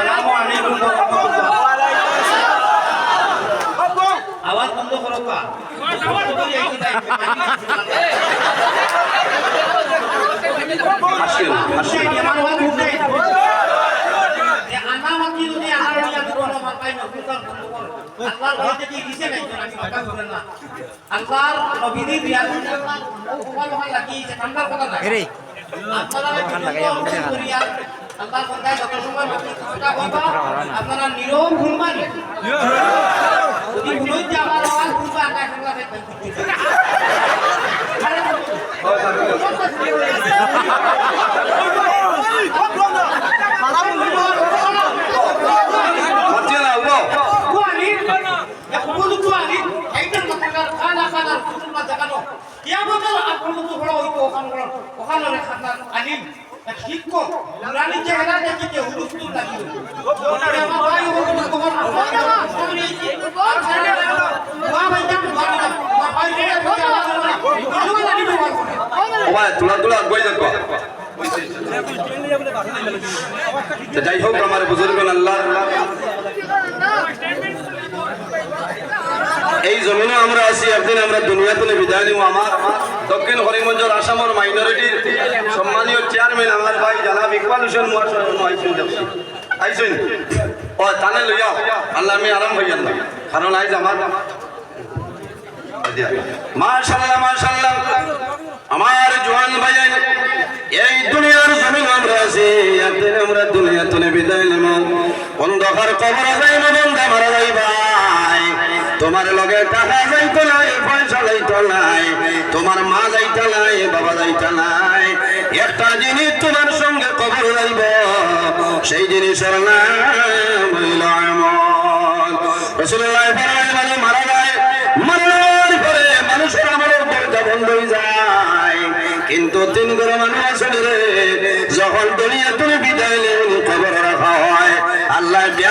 আসসালামু আলাইকুম ওয়া রাহমাতুল্লাহ আওয়াজ বন্ধ করো কা হাসিও হাসিও আল্লাহর নবীদের বিয়া করতে আল্লাহ লাগিয়েছে ঠান্ডার কথা না এরে আপনারা বন্ধায় যত সময় কথা বলবা আপনারা নীরব শুনবেন যদি শুনুন আমার আওয়াজ শুনবা আকাশ বাংলা মাতিও না উঠো কুয়ালি কুয়ালি কুয়ালি একদম মাথার খানা খানা কুতুবা জাগানো কিয়ামতের আপন তো বড় হইতো ওখান বড় ওখানে খানা আনিল শিক্ষ নুরানি চেহারা বই যাই হোক আমার বুজুর্গ আল্লাহ। এই জমিনে আমরা আছি, একদিন আমরা দুনিয়া দুনিয়াতে বিদায় নিব। আমার দক্ষিণ হরিমঞ্জর আসামের মাইনরিটির সম্মানীয় চেয়ারম্যান আমার ভাই জানাব ইকবাল হোসেন মহাশয় আইসুন ও তানে লইয়া আল্লাহ আমি আরাম হইয়ান না কারণ আইজ আমার আমার জওয়ান ভাইয়ান এই দুনিয়ার জমিন আমরা আছি, একদিন আমরা দুনিয়া তুলে বিদায় নেব। অন্ধকার কবর যাইব, বন্ধা মারা যাই ভাই তোমার লগে টাকা যাইতো নাই, পয়সা যাইতো নাই, তোমার মা যাইতা নাই, বাবা যাইতা নাই। একটা জিনিস তোমার সঙ্গে কবর যাইব সেই জিনিসের নাম হইল আমল। মানে মারা যায় মারার পরে মানুষের দরজা বন্ধ হয়ে যায়। কিন্তু তিন করে মানুষ যখন তুমি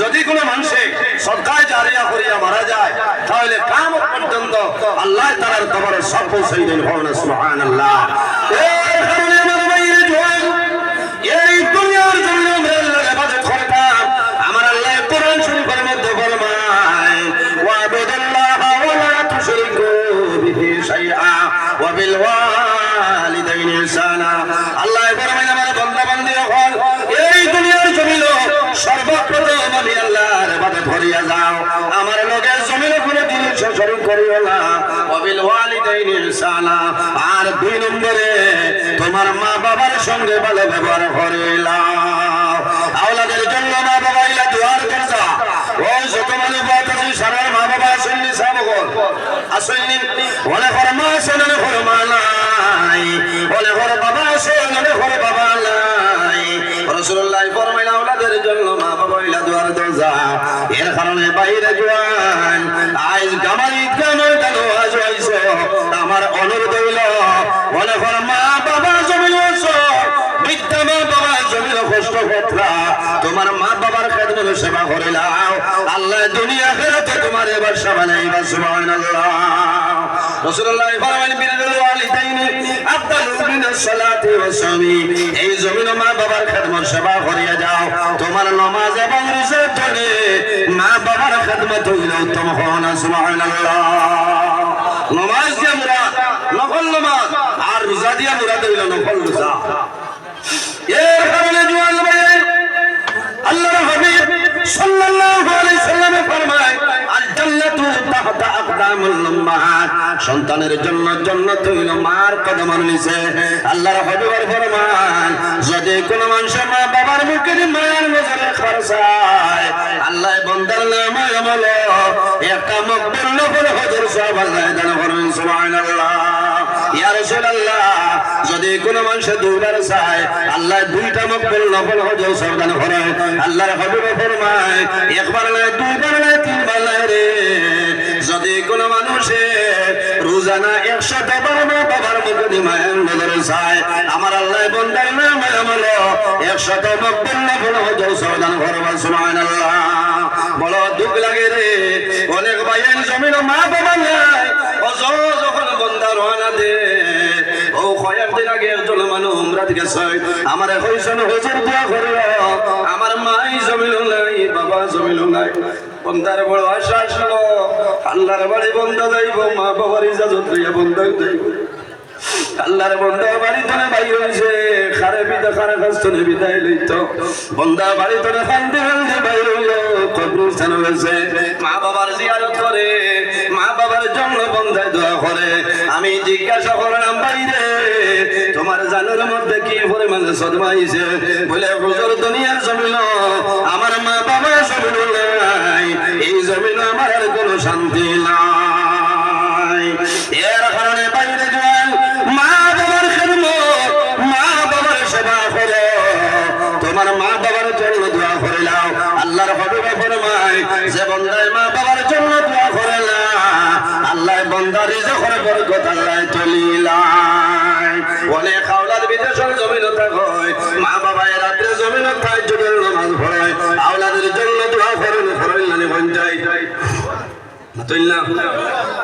যদি কোনো মানুষে সদকায় জারিয়া করিয়া মারা যায়, তাহলে কিয়ামত পর্যন্ত আল্লাহ তাআলার কবরে সব পৌঁছাই দেন হওয়া সুবহানাল্লাহ। এই আর দুই নম্বরে, তোমার মা বাবার সঙ্গে ভালো ব্যবহার করে আওলাদের জন্য মা বাবা ইলা দুয়ার করছা ওই যত সারার মা বাবা আসেননি সাবগর আসেননি মনে ঘর সেবা আল্লাহ দুনিয়া ফেরতে তোমার এবার সেবা নেইবা সুবহানাল্লাহ। রাসূলুল্লাহ ফরমাইলেন বিরুল ওয়ালিদাইনি, আফদালু মিনাস সালাতি ওয়াস সামি এই জমিন মা বাবার খেদমত সেবা করিয়া যাও। তোমার নামাজ এবং রোজার জন্য মা বাবার খেদমত হইল উত্তম হন সুবহানাল্লাহ। নামাজ দিয়া মুরাদ, নফল নামাজ, আর রোজা দিয়া মুরাদ হইল নফল রোজা। সাল্লাল্লাহু আলাইহি সাল্লামে ফরমায় সন্তানের জন্য জান্নাত হইল মার কদমের নিচে। আল্লাহর হাবিবের ফরমান, যদি কোনো মানুষ মা বাবার মুখের মায়ের নজরে খরচায়, আল্লাহ বন্দার নামে আমল। একটা মকবুল নফল হজর সব আল্লাহ দান করবেন সুবহানাল্লাহ। ইয়া রাসূলুল্লাহ, যদি কোনো মানুষ দুইবার চায়, আল্লাহ দুইটা মকবুল নফল হজর সব দান করেন। আল্লাহর হাবিব ফরমায় একবার নয়, দুইবার নয় একশো টাকার মা বাবার মুখে নিমায়ন নজরে চায়। আমার আল্লাহ বন্দার নাম আমলো। একশো টাকা নব্বই নফল সৌদান ভরবা সুমান আল্লাহ বড় দুঃখ লাগে রে, অনেক ভাইয়ের জমিন মা বাবা নাই। অজর যখন বন্দা রওনা দে, ও কয়েক দিন আগে একজন মানুষ উমরা ছয় আমার হইছেন হজুর দোয়া করে আমার মাই জমিল নাই, বাবা জমিল নাই। বন্দার বড় আশা আসলো আল্লাহর বাড়ি বন্ধ যাইব, মা বাবার ইজাজত লইয়া বন্ধ যাইব আল্লাহর বাড়ি বাইর হইছে খারে খারে বিদায় লইতো। বন্ধা বাড়ি বাইর হইল কবরস্থান হয়েছে মা বাবার জিয়ারত করে, মা বাবার জন্য বন্ধায় দোয়া করে। আমি জিজ্ঞাসা করলাম, বাইরে, তোমার জানের মধ্যে কি পরিমাণে সদমাইছে বলে, হুজুর, দুনিয়ার জমিন। আর কোনো শান্তি নাই। এর কারণে বাইরে যান মা বাবার খেদমত মা বাবার সেবা করো। তোমার মা বাবার জন্য দোয়া করে নাও। আল্লাহর হবিবে ফরমায়, যে বন্দায় মা বাবার জন্য দোয়া করে না আল্লাহ বন্দার রিজকের বরকত আল্লাহ তুলিলাই অনেক আওলাদ বিদেশের জমিন হয় মা বাবা রাত্রে জমিন খায় যুগের নামাজ পড়ে আওলাদের জন্য দোয়া করেন ফরইলানি পঞ্চায়েত তুললাম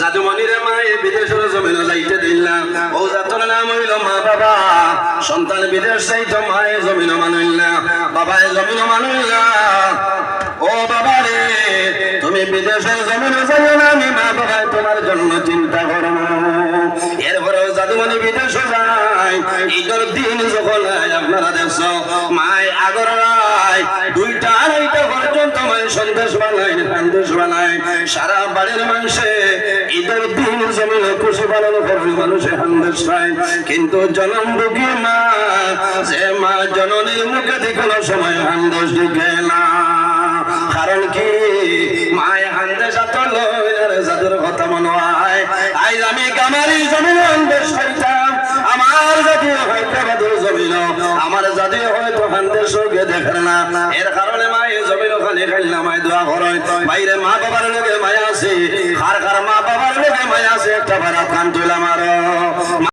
জাদুমণির মায়ে বিদেশের জমিনে যাইতে দিলাম ও জাতর নাম হইল মা বাবা। সন্তান বিদেশ যাইতো মায়ে জমিন মানুইলা বাবায় জমিন মানুইলা ও বাবা রে, তুমি বিদেশের জমিনে না আমি মা বাবায় তোমার জন্য চিন্তা করো। ঈদের দিন যখন আপনারা দেখছ মায় আগর দুইটা আড়াইটা পর্যন্ত সন্দেশ বানায় সন্দেশ বানায়। সারা বাড়ির মানুষে দিন জমিন খুশি পালন করে মানুষে সন্দেশ খায় কিন্তু জনম দুঃখী মা, যে মা জননীর মুখে কোনো সময় সন্দেশ ঢুকে না। কারণ কি? মায় হান্দেশ আতল জাদুর কথা মনে হয় আজ আমি কামারি জমিন সন্দেশ হয়তো হান্দের সঙ্গে দেখে না। এর কারণে মায়ে জমির ওখানে খাইলাম মায় দোয়া করে বাইরে মা বাবার লোকে মায়া আছে। আর কার মা বাবার লোকে মায়া আছে। একটা ভাড়া কান তুলাম